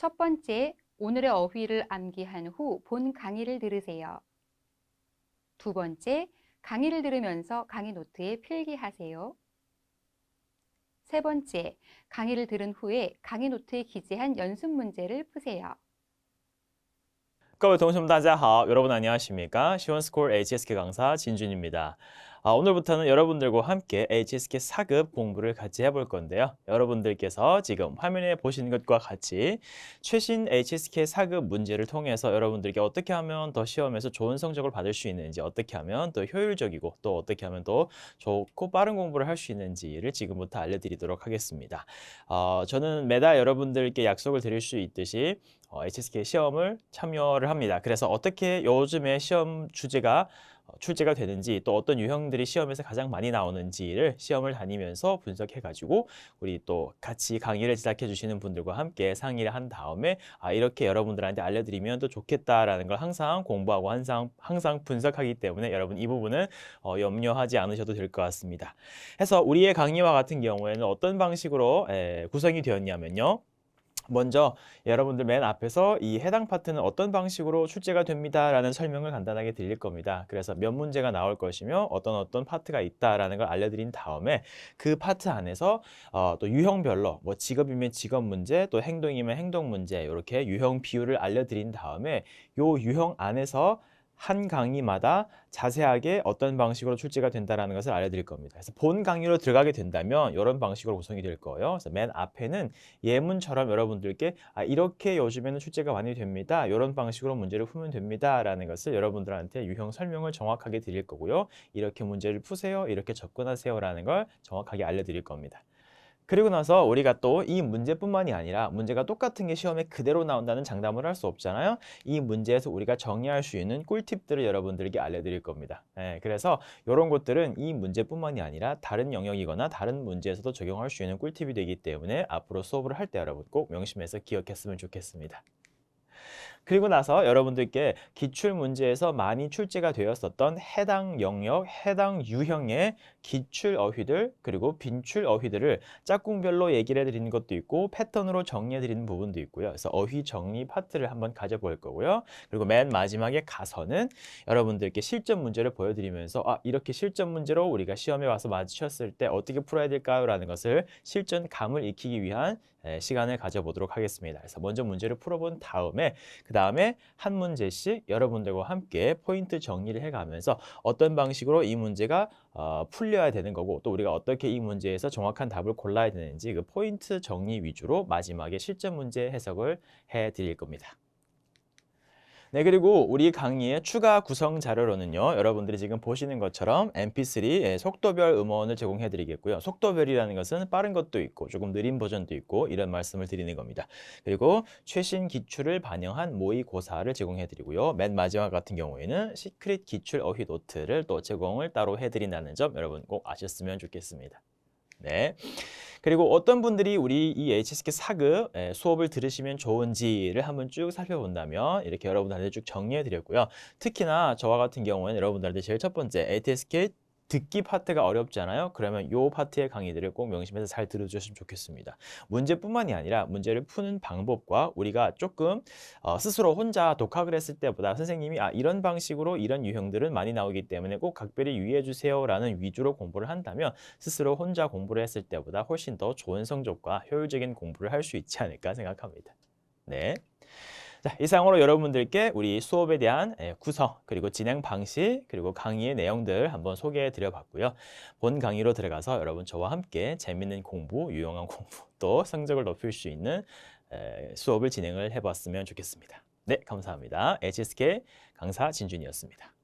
첫 번째, 오늘의 어휘를 암기한 후 본 강의를 들으세요. 두 번째, 강의를 들으면서 강의 노트에 필기하세요. 세 번째, 강의를 들은 후에 강의 노트에 기재한 연습 문제를 푸세요. 各位同学们，大家好， 여러분 안녕하십니까? 시원스콜 HSK 강사 진준입니다. 아, 오늘부터는 여러분들과 함께 HSK 4급 공부를 같이 해볼 건데요. 여러분들께서 지금 화면에 보시는 것과 같이 최신 HSK 4급 문제를 통해서 여러분들께 어떻게 하면 더 시험에서 좋은 성적을 받을 수 있는지, 어떻게 하면 더 효율적이고 또 어떻게 하면 더 좋고 빠른 공부를 할 수 있는지를 지금부터 알려드리도록 하겠습니다. 어, 저는 매달 여러분들께 약속을 드릴 수 있듯이 어, HSK 시험을 참여를 합니다. 그래서 어떻게 요즘에 시험 주제가 어, 출제가 되는지 또 어떤 유형들이 시험에서 가장 많이 나오는지를 시험을 다니면서 분석해가지고 우리 또 같이 강의를 제작해 주시는 분들과 함께 상의를 한 다음에 아 이렇게 여러분들한테 알려드리면 또 좋겠다라는 걸 항상 공부하고 항상 항상 분석하기 때문에 여러분 이 부분은 어, 염려하지 않으셔도 될 것 같습니다. 해서 우리의 강의와 같은 경우에는 어떤 방식으로 에, 구성이 되었냐면요. 먼저 여러분들 맨 앞에서 이 해당 파트는 어떤 방식으로 출제가 됩니다라는 설명을 간단하게 드릴 겁니다. 그래서 몇 문제가 나올 것이며 어떤 어떤 파트가 있다라는 걸 알려드린 다음에 그 파트 안에서 어, 또 유형별로 뭐 직업이면 직업 문제 또 행동이면 행동 문제 이렇게 유형 비율을 알려드린 다음에 요 유형 안에서 한 강의마다 자세하게 어떤 방식으로 출제가 된다는 것을 알려드릴 겁니다. 그래서 본 강의로 들어가게 된다면 이런 방식으로 구성이 될 거예요. 그래서 맨 앞에는 예문처럼 여러분들께 아, 이렇게 요즘에는 출제가 많이 됩니다. 이런 방식으로 문제를 풀면 됩니다라는 것을 여러분들한테 유형 설명을 정확하게 드릴 거고요. 이렇게 문제를 푸세요. 이렇게 접근하세요라는 걸 정확하게 알려드릴 겁니다. 그리고 나서 우리가 또 이 문제뿐만이 아니라 문제가 똑같은 게 시험에 그대로 나온다는 장담을 할 수 없잖아요. 이 문제에서 우리가 정리할 수 있는 꿀팁들을 여러분들에게 알려드릴 겁니다. 예, 그래서 이런 것들은 이 문제뿐만이 아니라 다른 영역이거나 다른 문제에서도 적용할 수 있는 꿀팁이 되기 때문에 앞으로 수업을 할 때 여러분 꼭 명심해서 기억했으면 좋겠습니다. 그리고 나서 여러분들께 기출 문제에서 많이 출제가 되었었던 해당 영역, 해당 유형의 기출 어휘들 그리고 빈출 어휘들을 짝꿍별로 얘기를 해드리는 것도 있고 패턴으로 정리해드리는 부분도 있고요. 그래서 어휘 정리 파트를 한번 가져볼 거고요. 그리고 맨 마지막에 가서는 여러분들께 실전 문제를 보여드리면서 아 이렇게 실전 문제로 우리가 시험에 와서 마주쳤을 때 어떻게 풀어야 될까요? 라는 것을 실전 감을 익히기 위한 시간을 가져보도록 하겠습니다. 그래서 먼저 문제를 풀어본 다음에 그 다음에 한 문제씩 여러분들과 함께 포인트 정리를 해가면서 어떤 방식으로 이 문제가 어, 풀려야 되는 거고 또 우리가 어떻게 이 문제에서 정확한 답을 골라야 되는지 그 포인트 정리 위주로 마지막에 실전 문제 해석을 해드릴 겁니다. 네, 그리고 우리 강의의 추가 구성 자료로는요, 여러분들이 지금 보시는 것처럼 mp3 예, 속도별 음원을 제공해 드리겠고요. 속도별이라는 것은 빠른 것도 있고 조금 느린 버전도 있고 이런 말씀을 드리는 겁니다. 그리고 최신 기출을 반영한 모의고사를 제공해 드리고요. 맨 마지막 같은 경우에는 시크릿 기출 어휘 노트를 또 제공을 따로 해 드린다는 점 여러분 꼭 아셨으면 좋겠습니다. 네. 그리고 어떤 분들이 우리 이 HSK 4급 예, 수업을 들으시면 좋은지를 한번 쭉 살펴본다면 이렇게 여러분들한테 쭉 정리해 드렸고요. 특히나 저와 같은 경우에는 여러분들한테 제일 첫 번째 HSK 듣기 파트가 어렵잖아요. 그러면 이 파트의 강의들을 꼭 명심해서 잘 들어주셨으면 좋겠습니다. 문제뿐만이 아니라 문제를 푸는 방법과 우리가 조금 어, 스스로 혼자 독학을 했을 때보다 선생님이 아 이런 방식으로 이런 유형들은 많이 나오기 때문에 꼭 각별히 유의해 주세요라는 위주로 공부를 한다면 스스로 혼자 공부를 했을 때보다 훨씬 더 좋은 성적과 효율적인 공부를 할 수 있지 않을까 생각합니다. 네. 자, 이상으로 여러분들께 우리 수업에 대한 예, 구성, 그리고 진행 방식, 그리고 강의의 내용들 한번 소개해 드려 봤고요. 본 강의로 들어가서 여러분 저와 함께 재밌는 공부, 유용한 공부, 또 성적을 높일 수 있는 수업을 진행을 해 봤으면 좋겠습니다. 네, 감사합니다. HSK 강사 진준이었습니다.